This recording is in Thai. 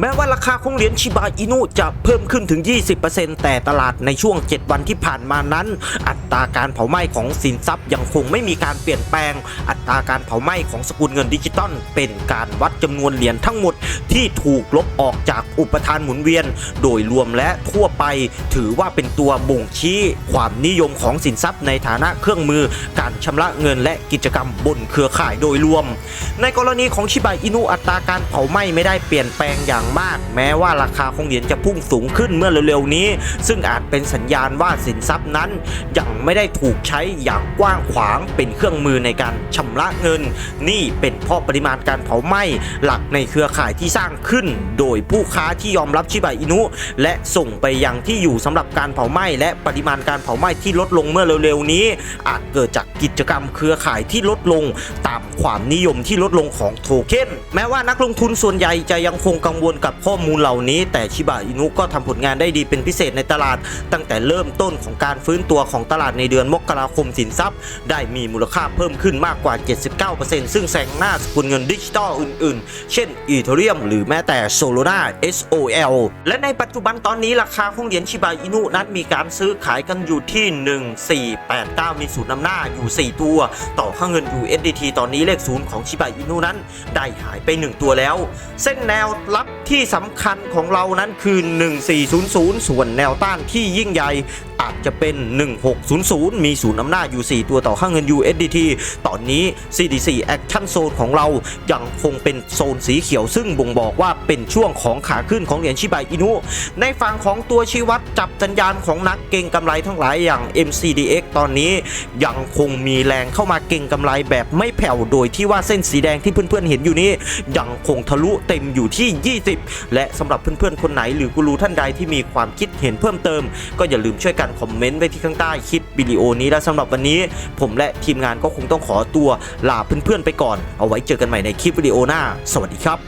แม้ว่าราคาของเหรียญชิบาอินุจะเพิ่มขึ้นถึง 20%แต่ตลาดในช่วง 7 วันที่ผ่านมานั้น อัตราการเผาไหม้ของสินทรัพย์ยังคงไม่มีการเปลี่ยนแปลง อัตราการเผาไหม้ของสกุลเงินดิจิตอลเป็นการวัดจำนวนเหรียญทั้งหมดที่ถูกลบออกจากอุปทานหมุนเวียน โดยรวมและทั่วไป ถือว่าเป็นตัวบ่งชี้ความนิยมของสินทรัพย์ในฐานะเครื่องมือ การชำระเงินและกิจกรรมบนเครือข่ายโดยรวม ในกรณีของชิบะอินุอัตราการเผาไหม้ไม่ได้เปลี่ยนแปลงอย่างมาก แม้ว่าราคาของเหรียญจะพุ่งสูงขึ้นเมื่อเร็วๆนี้ ซึ่งอาจเป็นสัญญาณว่าสินทรัพย์นั้น ยังไม่ได้ถูกใช้อย่างกว้างขวางเป็นเครื่องมือในการชำระเงิน นี่เป็นเพราะปริมาณการเผาไหม้หลักในเครือข่ายที่สร้างขึ้น โดยผู้ค้าที่ยอมรับชิบะอินุ และส่งไปยังที่อยู่สำหรับการเผาไหม้และปริมาณการเผาไหม้ที่ลดลงเมื่อเร็วๆนี้ อาจเกิดจากกิจกรรมเครือข่ายที่ลดลง ตามความนิยมที่ลดลงของโทเค็นแม้ว่านักลงทุนส่วนใหญ่จะยังคงกังวลกับข้อมูลเหล่านี้ แต่ชิบะอินุก็ทำผลงานได้ดีเป็นพิเศษในตลาด ตั้งแต่เริ่มต้นของการฟื้นตัวของตลาดในเดือนมกราคมสินทรัพย์ ได้มีมูลค่าเพิ่มขึ้นมากกว่า 79%ซึ่งแซงหน้าสกุลเงินดิจิตอลอื่นๆ เช่นอีเทเรียมหรือแม้แต่โซโลนา SOL และในปัจจุบันตอนนี้ราคาของเหรียญชิบะอินุนั้นมีการซื้อขายกันอยู่ที่ 1489 มีศูนย์นำหน้าอยู่ 4 ตัว ต่อค่าเงิน USDT ตอนนี้เลขศูนย์ของชิบะอินุนั้น ได้หายไป 1 ตัวแล้ว เส้นแนวรับ ที่สำคัญของเรานั้นคือ 1400 ส่วนแนวต้านที่ยิ่งใหญ่ อาจจะเป็น 1600 มีศูนย์อำนาจอยู่ 4 ตัวต่อค่าเงิน USDT ตอนนี้ CDC Action Zone ของเรายังคงเป็นโซนสีเขียวซึ่งบ่งบอกว่าเป็นช่วงของขาขึ้นของเหรียญชิบะอินุในฝั่งของตัวชี้วัดจับสัญญาณของนักเก็งกำไรทั้งหลายอย่าง MCDX ตอนนี้ยังคงมีแรงเข้ามาเก็งกำไรแบบไม่แผ่วโดยที่ว่าเส้นสีแดงที่เพื่อนๆเห็นอยู่นี้ยังคงทะลุเต็มอยู่ที่ 20 และสำหรับเพื่อนๆคนไหนหรือกูรูท่านใดที่มีความคิดเห็นเพิ่มเติม ก็อย่าลืมช่วยกันคอมเมนต์ไว้ที่ข้างใต้คลิปวิดีโอนี้และสำหรับวันนี้ ผมและทีมงานก็คงต้องขอตัวลาเพื่อนๆไปก่อน เอาไว้เจอกันใหม่ในคลิปวิดีโอหน้า สวัสดีครับ